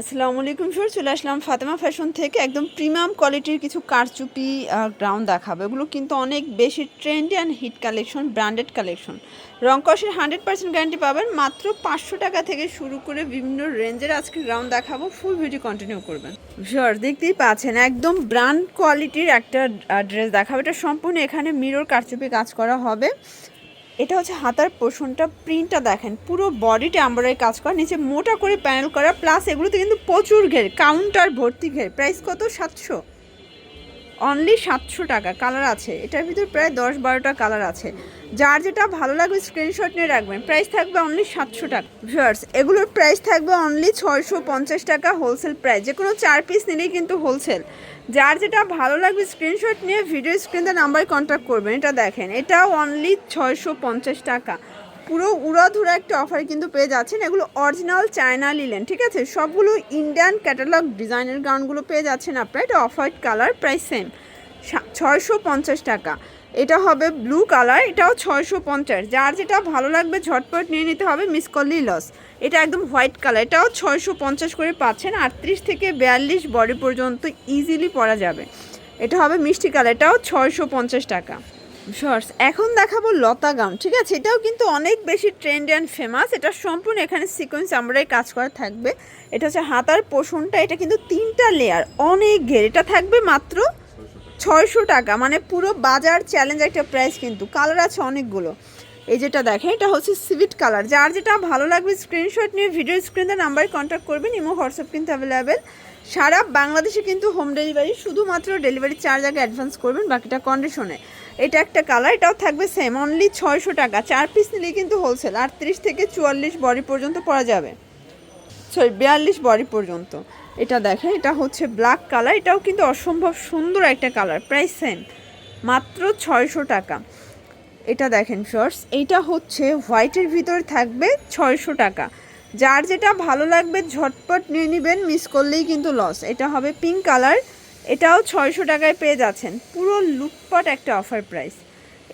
আসসালামু আলাইকুম স্যার চলে আসলাম ফাতেমা ফ্যাশন থেকে। একদম প্রিমিয়াম কোয়ালিটির কিছু কারচুপি গ্রাউন্ড দেখাবো। এগুলো কিন্তু অনেক বেশি trendy and hit collection branded collection রংকসের hundred percent guarantee পাবেন। মাত্র পাঁচশো টাকা থেকে শুরু করে বিভিন্ন রেঞ্জের আজকে গ্রাউন্ড দেখাবো। ফুল ভিডিও কন্টিনিউ করবেন। স্যার দেখতেই পাচ্ছেন, একদম ব্র্যান্ড কোয়ালিটির একটা ড্রেস দেখাবো। এটা সম্পূর্ণ এখানে মিরর কারচুপি কাজ করা হবে। এটা হচ্ছে হাতার পোষণটা প্রিন্টটা দেখেন, পুরো বডিটা এমব্রয়ডারি কাজ করা, নিচে মোটা করে প্যানেল করা প্লাস এগুলোতে কিন্তু প্রচুর ঘের কাউন্টার ভর্তি ঘের প্রাইস কত? সাতশো। অনলি সাতশো টাকা কালার আছে। এটার ভিতর প্রায় দশ বারোটা কালার আছে। যার যেটা ভালো লাগবে স্ক্রিনশট নিয়ে রাখবেন। প্রাইস থাকবে অনলি সাতশো টাকা। ভিউয়ার্স এগুলোর প্রাইস থাকবে অনলি ছয়শো পঞ্চাশ টাকা হোলসেল প্রাইস যে কোনো চার পিস নিলেই কিন্তু হোলসেল যার যেটা ভালো লাগবে স্ক্রিনশট নিয়ে ভিডিও স্ক্রিনে নাম্বারে কন্ট্যাক্ট করবেন। এটা দেখেন এটাও অনলি ছয়শো পঞ্চাশ টাকা। পুরো উড়াধুরা একটা অফার কিন্তু পেয়ে যাচ্ছেন। এগুলো অরিজিনাল চায়না লিলেন ঠিক আছে? সবগুলো ইন্ডিয়ান ক্যাটালগ ডিজাইনের গাউনগুলো পেয়ে যাচ্ছেন আপনারা। এটা off white colour price same ছয়শো পঞ্চাশ টাকা। এটা হবে ব্লু কালার এটাও ছয়শো পঞ্চাশ। যার যেটা ভালো লাগবে ঝটপট নিয়ে নিতে হবে মিস করলেই লস এটা একদম হোয়াইট কালার এটাও ছয়শো পঞ্চাশ করে পাচ্ছেন। আটত্রিশ থেকে বিয়াল্লিশ বডি পর্যন্ত ইজিলি পরা যাবে। এটা হবে মিষ্টি কালার এটাও ছয়শো পঞ্চাশ টাকা। শর্টস এখন দেখাবো লতা গাউন, ঠিক আছে? এটাও কিন্তু অনেক বেশি ট্রেন্ড অ্যান্ড ফেমাস এটা সম্পূর্ণ এখানে সিকোয়েন্স আমরাই কাজ করা থাকবে। এটা হচ্ছে হাতার পোষণটা, এটা কিন্তু তিনটা লেয়ার অনেক ঘের, এটা থাকবে মাত্র ছয়শো টাকা মানে পুরো বাজার চ্যালেঞ্জ একটা প্রাইস কিন্তু কালার আছে অনেকগুলো। এই যেটা দেখেন, এটা হচ্ছে সিভিট কালার যার যেটা ভালো লাগবে স্ক্রিনশট নিয়ে ভিডিও স্ক্রিনে নাম্বারে কন্ট্যাক্ট করবেন, ইমো হোয়াটসঅ্যাপ কিন্তু অ্যাভেলেবেল সারা বাংলাদেশে কিন্তু হোম ডেলিভারি শুধুমাত্র ডেলিভারি চার্জ আগে অ্যাডভান্স করবেন, বাকিটা কন্ডিশনে এটা একটা কালার এটাও থাকবে সেম অনলি ছয়শো টাকা। চার পিস নিলেই কিন্তু হোলসেল আটত্রিশ থেকে চুয়াল্লিশ বডি পর্যন্ত পরা যাবে। সরি বিয়াল্লিশ বডি পর্যন্ত। এটা দেখেন, এটা হচ্ছে ব্ল্যাক কালার এটাও কিন্তু অসম্ভব সুন্দর একটা কালার প্রাইস সেম মাত্র ছয়শো টাকা। এটা দেখেন শর্টস এইটা হচ্ছে হোয়াইটের ভিতর থাকবে ছয়শো টাকা। যার যেটা ভালো লাগবে ঝটপট নিয়ে নেবেন মিস করলেই কিন্তু লস এটা হবে পিঙ্ক কালার এটাও ছয়শো টাকায় পেয়ে যাচ্ছেন। পুরো লুটপট একটা অফার প্রাইস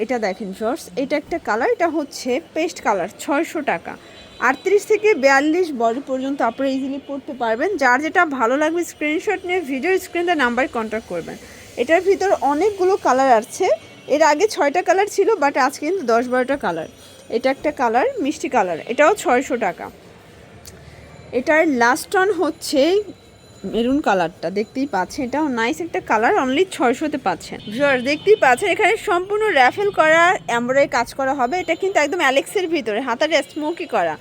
এটা দেখেন শর্টস এটা একটা কালার এটা হচ্ছে পেস্ট কালার ছয়শো টাকা। আটত্রিশ থেকে বিয়াল্লিশ বডি পর্যন্ত আপনারা ইজিলি পড়তে পারবেন। যার যেটা ভালো লাগবে স্ক্রিনশট নিয়ে ভিডিও স্ক্রিনে নাম্বার কন্ট্যাক্ট করবেন। এটার ভিতর অনেকগুলো কালার আছে। এর আগে ছয়টা কালার ছিল, বাট আজকে কিন্তু দশ বারোটা কালার। এটা একটা কালার, মিষ্টি কালার। এটাও ছয়শো টাকা। এটার লাস্ট অন হচ্ছে মেরুন কালারটা। দেখতেই পাচ্ছেন, এটাও নাইস একটা কালার অনলি ছয়শোতে পাচ্ছেন। ভিউয়ার দেখতেই পাচ্ছেন, এখানে সম্পূর্ণ র্যাফেল করা এমব্রয়ডারি কাজ করা হবে। এটা কিন্তু একদম অ্যালেক্সের ভিতরে, হাতারে স্মোকি করা।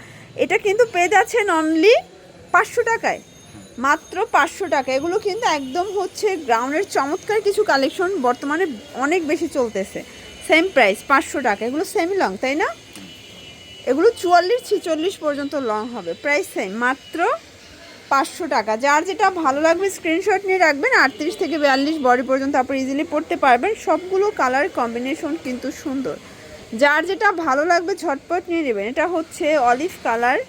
এটা কিন্তু পেয়ে যাচ্ছেন অনলি পাঁচশো টাকায়। মাত্র পাঁচশো টাকা। এগুলো কিন্তু একদম হচ্ছে গ্রাউন্ডের চমৎকার কিছু কালেকশন বর্তমানে অনেক বেশি চলতেছে। সেম প্রাইস পাঁচশো টাকা। এগুলো সেমি লং তাই না? এগুলো চুয়াল্লিশ, ছিচল্লিশ পর্যন্ত লং হবে। প্রাইস সেম মাত্র পাঁচশো টাকা। যার যেটা ভালো লাগবে স্ক্রিনশট নিয়ে রাখবেন। আটত্রিশ থেকে বিয়াল্লিশ বডি পর্যন্ত আপনি ইজিলি পড়তে পারবেন। সবগুলো কালার কম্বিনেশন কিন্তু সুন্দর। যার যেটা ভালো লাগবে, ঝটপট নিয়ে নেবেন। এটা হচ্ছে অলিভ কালার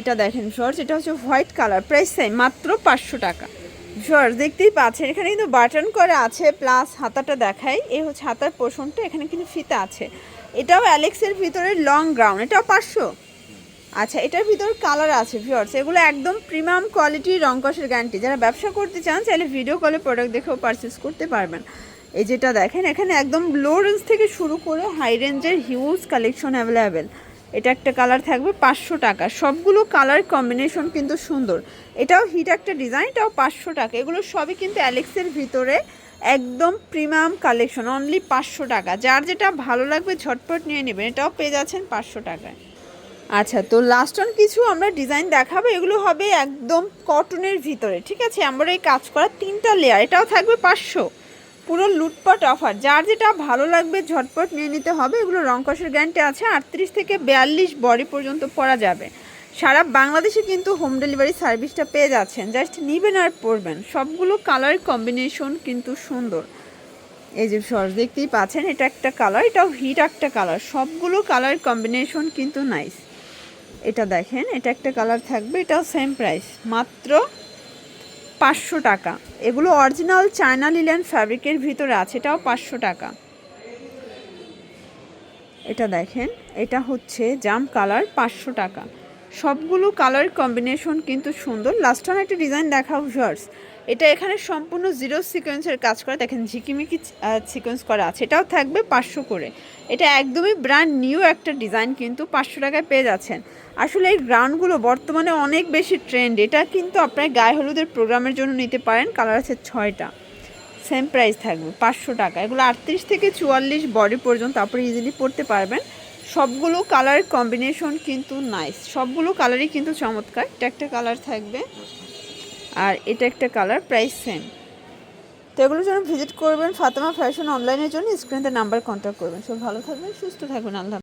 এটা দেখেন শর্টস এটা হচ্ছে হোয়াইট কালার প্রাইস সেম মাত্র পাঁচশো টাকা। শর্টস দেখতেই পাচ্ছেন, এখানে কিন্তু বাটন করা আছে প্লাস হাতাটা দেখাই এই হচ্ছে হাতার পোষণটা, এখানে কিন্তু ফিতা আছে। এটাও অ্যালেক্সের ভিতরে লং গ্রাউন্ড এটাও পাঁচশো। আচ্ছা এটার ভিতর কালার আছে ভিউয়ার্স এগুলো একদম প্রিমিয়াম কোয়ালিটির রংকসের গ্যারান্টি যারা ব্যবসা করতে চান, চাইলে ভিডিও কলে প্রোডাক্ট দেখেও পারচেস করতে পারবেন। এই যেটা দেখেন, এখানে একদম লো রেঞ্জ থেকে শুরু করে হাই রেঞ্জের হিউজ কালেকশন অ্যাভেলেবেল এটা একটা কালার থাকবে পাঁচশো টাকা। সবগুলো কালার কম্বিনেশন কিন্তু সুন্দর। এটাও হিট একটা ডিজাইন, এটাও পাঁচশো টাকা। এগুলো সবই কিন্তু অ্যালেক্সের ভিতরে একদম প্রিমিয়াম কালেকশন অনলি পাঁচশো টাকা। যার যেটা ভালো লাগবে ঝটপট নিয়ে নেবেন, এটাও পেয়ে যাচ্ছেন পাঁচশো টাকায়। আচ্ছা তো লাস্ট অন কিছু আমরা ডিজাইন দেখাবো। এগুলো হবে একদম কটনের ভিতরে, ঠিক আছে? আমরা এই কাজ করা তিনটা লেয়ার এটাও থাকবে পাঁচশো। পুরো লুটপট অফার। যার যেটা ভালো লাগবে ঝটপট নিয়ে নিতে হবে, এগুলো রংকসের গ্যারান্টি আছে, আটত্রিশ থেকে বিয়াল্লিশ বডি পর্যন্ত পরা যাবে। সারা বাংলাদেশে কিন্তু হোম ডেলিভারি সার্ভিসটা পেয়ে যাচ্ছেন। জাস্ট নিবেন আর পরবেন। সবগুলো কালার কম্বিনেশন কিন্তু সুন্দর। এই যে সর দেখতেই পাচ্ছেন, এটা একটা কালার এটাও হিট একটা কালার সবগুলো কালার কম্বিনেশন কিন্তু নাইস এটা দেখেন, এটা একটা কালার থাকবে, এটাও সেম প্রাইস মাত্র পাঁচশো টাকা। এগুলো অরিজিনাল চায়না লিল্যান্ড ফ্যাব্রিকের ভিতরে আছে, এটাও পাঁচশো টাকা। এটা দেখেন, এটা হচ্ছে জাম কালার পাঁচশো টাকা। সবগুলো কালার কম্বিনেশন কিন্তু সুন্দর। লাস্ট টাইম একটা ডিজাইন দেখাও ভিউয়ার্স এটা এখানে সম্পূর্ণ জিরো সিকোয়েন্সের কাজ করে। দেখেন, ঝিকিমিকি সিকোয়েন্স করা আছে। এটাও থাকবে পাঁচশো করে। এটা একদমই ব্র্যান্ড নিউ একটা ডিজাইন কিন্তু পাঁচশো টাকায় পেয়ে যাচ্ছেন। আসলে এই গ্রাউন্ডগুলো বর্তমানে অনেক বেশি ট্রেন্ড এটা কিন্তু আপনার গায়ে হলুদের প্রোগ্রামের জন্য নিতে পারেন। কালার আছে ছয়টা। সেম প্রাইস থাকবে, পাঁচশো টাকা। এগুলো আটত্রিশ থেকে চুয়াল্লিশ বডি পর্যন্ত আপনি ইজিলি পড়তে পারবেন। সবগুলো কালার কম্বিনেশন কিন্তু নাইস সবগুলো কালারই কিন্তু চমৎকার। এটা একটা কালার থাকবে। আর এটা একটা কালার প্রাইস সেম তো এগুলোর জন্য ভিজিট করবেন, ফাতেমা ফ্যাশন অনলাইনের জন্য স্ক্রিনতে নাম্বার কন্ট্যাক্ট করবেন। সব ভালো থাকবেন, সুস্থ থাকবেন, আল্লাহ